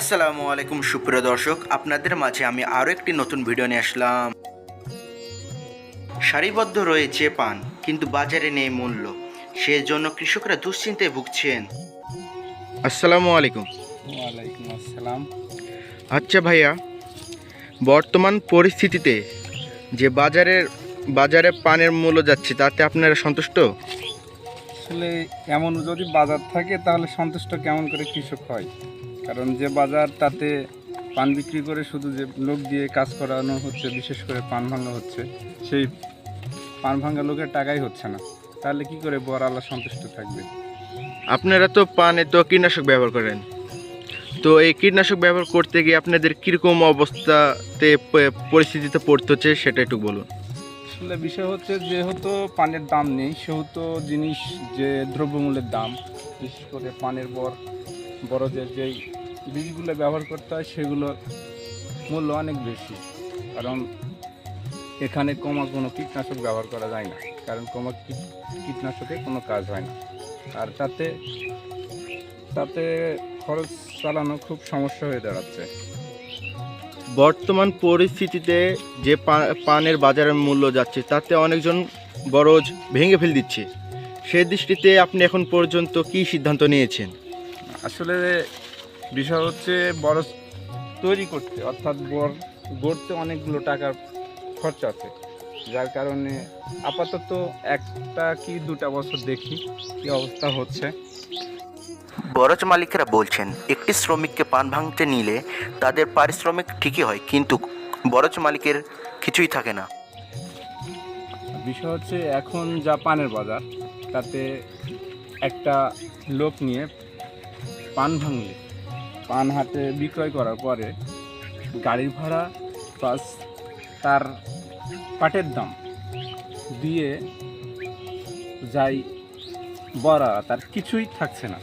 আসসালামু আলাইকুম সুপ্রিয় দর্শক। আপনাদের মাঝে আমি আরও একটি নতুন ভিডিও নিয়ে আসলাম। সারিবদ্ধ রয়েছে পান কিন্তু বাজারে নেই মূল্য। সেজন্য কৃষকরা দুশ্চিন্তায় ভুগছেন। আসসালামু আলাইকুম। ওয়ালাইকুম আসসালাম। আচ্ছা ভাইয়া বর্তমান পরিস্থিতিতে যে বাজারের বাজারে পানের মূল্য যাচ্ছে তাতে আপনারা সন্তুষ্ট? আসলে এমন যদি বাজার থাকে তাহলে সন্তুষ্ট কেমন করে কৃষক হয়? কারণ যে বাজার তাতে পান বিক্রি করে শুধু যে লোক দিয়ে কাজ করানো হচ্ছে বিশেষ করে পান ভাঙা হচ্ছে সেই পান ভাঙা লোকের টাকাই হচ্ছে না। তাহলে কি করে বর আল্লাহ সন্তুষ্ট থাকবে? আপনারা তো পানে তো কীটনাশক ব্যবহার করেন। তো এই কীটনাশক ব্যবহার করতে গিয়ে আপনাদের কীরকম অবস্থাতে পরিস্থিতিতে পড়তে হচ্ছে সেটা একটু বলুন। আসলে বিষয় হচ্ছে যেহেতু পানের দাম নেই সেহেতু জিনিস যে দ্রব্যমূল্যের দাম বিশেষ করে পানের বর বড়দের যেই বীজগুলো ব্যবহার করতে হয় সেগুলোর মূল্য অনেক বেশি। কারণ এখানে কমা কোনো কীটনাশক ব্যবহার করা যায় না কারণ কমা কীট- কীটনাশকে কোনো কাজ হয় না। আর তাতে তাতে খরচ চালানো খুব সমস্যা হয়ে দাঁড়াচ্ছে। বর্তমান পরিস্থিতিতে যে পানের বাজারের মূল্য যাচ্ছে তাতে অনেকজন বরজ ভেঙে ফেল দিচ্ছে। সে দৃষ্টিতে আপনি এখন পর্যন্ত কি সিদ্ধান্ত নিয়েছেন? আসলে বিষয় হচ্ছে বড় তৈরি করতে অর্থাৎ বর গড়তে অনেকগুলো টাকার খরচ আছে। যার কারণে আপাতত একটা কি দুটা বছর দেখি কি অবস্থা হচ্ছে। বরজ মালিকেরা বলছেন একটি শ্রমিককে পান ভাঙতে নিলে তাদের পারিশ্রমিক ঠিকই হয় কিন্তু বরজ মালিকের কিছুই থাকে না। বিষয় হচ্ছে এখন যা পানের বাজার তাতে একটা লোক নিয়ে পান ভাঙলে পান হাতে বিক্রয় করার পরে গাড়ির ভাড়া প্লাস তার পাটের দাম দিয়ে যাই বড়া তার কিছুই থাকছে না।